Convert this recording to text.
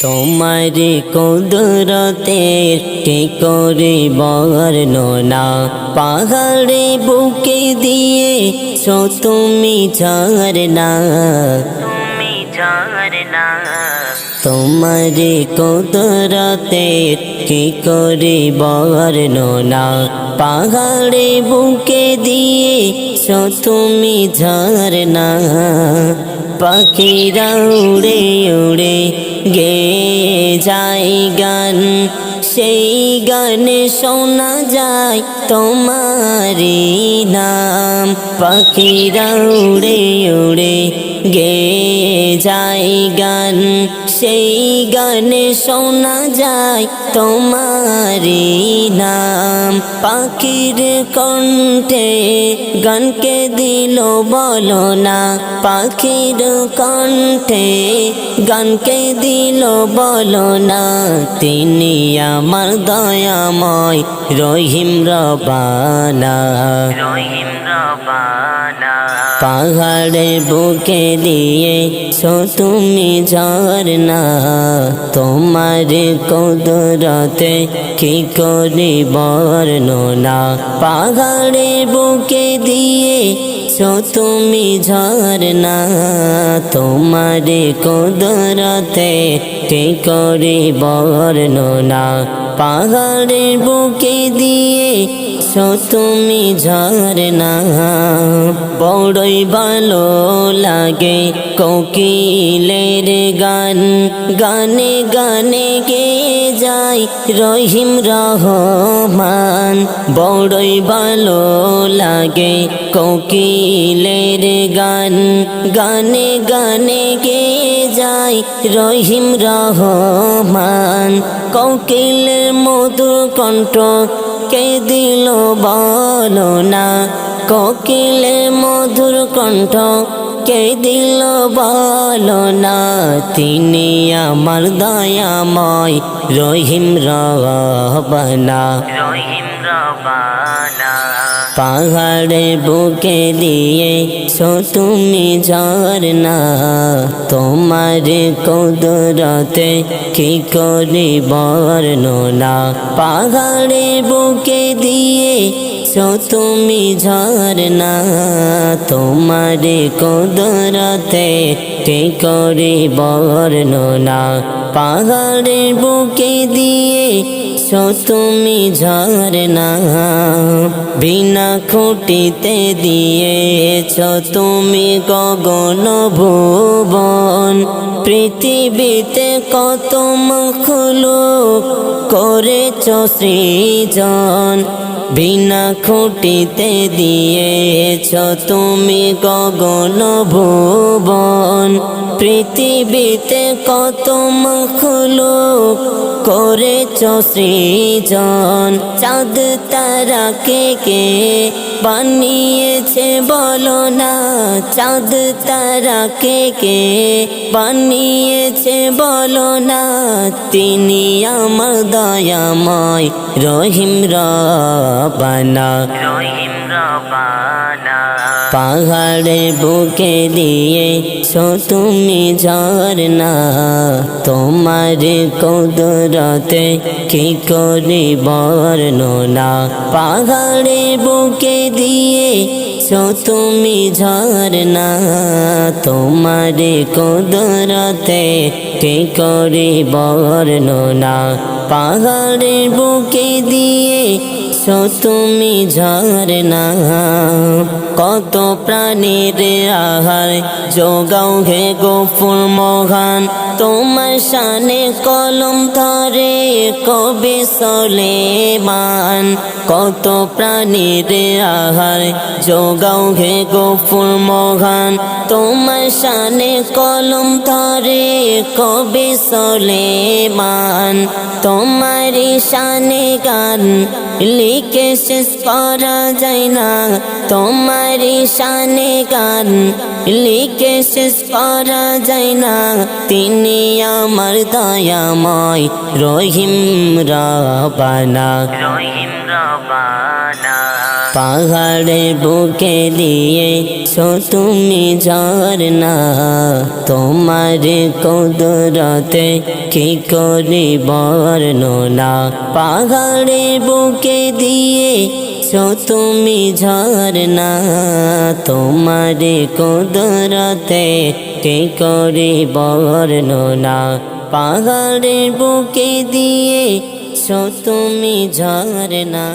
তোমার কুদরতে কে করে বর্ণনা পাহাড়ে বুকে দিয়ে সো তুমি ঝরনা তুমি ঝরনা তোমার কুদরতে কি করে বর্ণনা পাহাড়ে বুকে দিয়ে সো তুমি ঝরনা পাখিরা উড়ে উড়ে সেই গান শোনা যায় তোমারি নাম। পাখিরা উড়ে উড়ে গে যায় গান, সেই গানে শোনা যায় তোমারি নাম। পাখির কণ্ঠে গানকে দিল বলো না, পাখির কণ্ঠে গানকে দিল বলো না। তিনি আমার দয়াময় রহিম রবানা। রহিম রবানা। পাহাড়ে বুকে দিয়ে, সো তুমি ঝরনা তোমার কদরতে কি করি বর্ণনা? পাহাড়ে বুকে দিয়ে, সো তুমি ঝরনা তোমার কদরতে কি করি বর্ণনা? পাহাড়ের বুকে দিয়ে সো তুমি ঝরনা বড়ই ভালো লাগে কোকিলের গান। গানে গানে গে যাই রহিম রহমান। বড়ই ভালো লাগে কোকিলের গান। গানে গানে গে যাই রহিম রহমান। কোকিলের মধুর কণ্ঠ কে দিল বলো না কোকিলের মধুর কণ্ঠ, কে দিল বলো না তিনি আমার দয়াময় রহিম রহিম পাহাড়ে বুকে দিয়ে সো তুমি ঝরনা তোমার কদরতে কি করি বর্ণনা? পাহাড়ে বুকে দিয়ে সো তুমি ঝরনা তোমার কদরতে কি করি বর্ণনা? পাহাড়ে বুকে দিয়ে সো তুমি ঝরনা বিনা খুঁটিতে দিয়েছ তুমি গগন ভুবন। পৃথিবীতে কত মখলুক করেছ সৃজন বিনা খুঁটিতে দিয়েছ তুমি গগন ভুবন। পৃথিবীতে কত মখলুক করেছ সৃজন। চাঁদ তারা কে কে বানিয়েছে, বলো না, চাঁদ তারা কে কে? বানিয়েছে, বলো না, তিনি আমার দয়াময় রহিম বানা রহিম রবানা পাহাড়ে বুকে দিয়ে, সো তুমি ঝরনা তোমার কদরতে কি করি বর্ণনা? পাহাড়ে বুকে দিয়ে, সো তুমি ঝরনা তোমার কদরতে কি করি বর্ণনা? পাহাড়ের বুকে দিয়ে সো তুমি ঝরনা কত প্রাণীর আহার যোগাও হে গোপুর মহান। তোমার শানে কলম ধরে কবি সলেমান। কত প্রাণীর আহার যোগাও হে গোপুর মহান। তোমার শানে কলম ধরে কবি সলেমান। তোমারি শানে গান লিখে শেষ করা যায় না তোমার শানে গান লিখে শেষ করা যায় না তিনি আমার দয়াময় রহিম রবানা রহিম রবানা পাহাড়ের বুকে দিয়ে সো তুমি ঝরনা তোমার কদরতে কি করি বর্ণনা? পাহাড়ের বুকে দিয়ে সো তুমি ঝরনা তোমার কদরতে কি করি বর্ণনা? পাহাড়ের বুকে দিয়ে সো তুমি ঝরনা